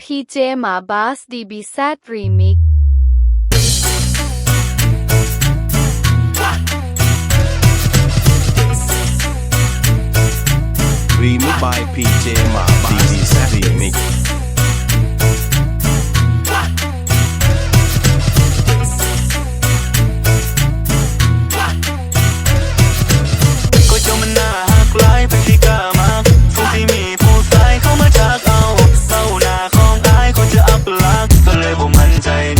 PJ Mabas DB Sat Remix. Remix by PJ Mabas. DB Sat Remix. sein.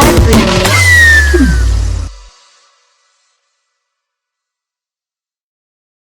Dark Universe.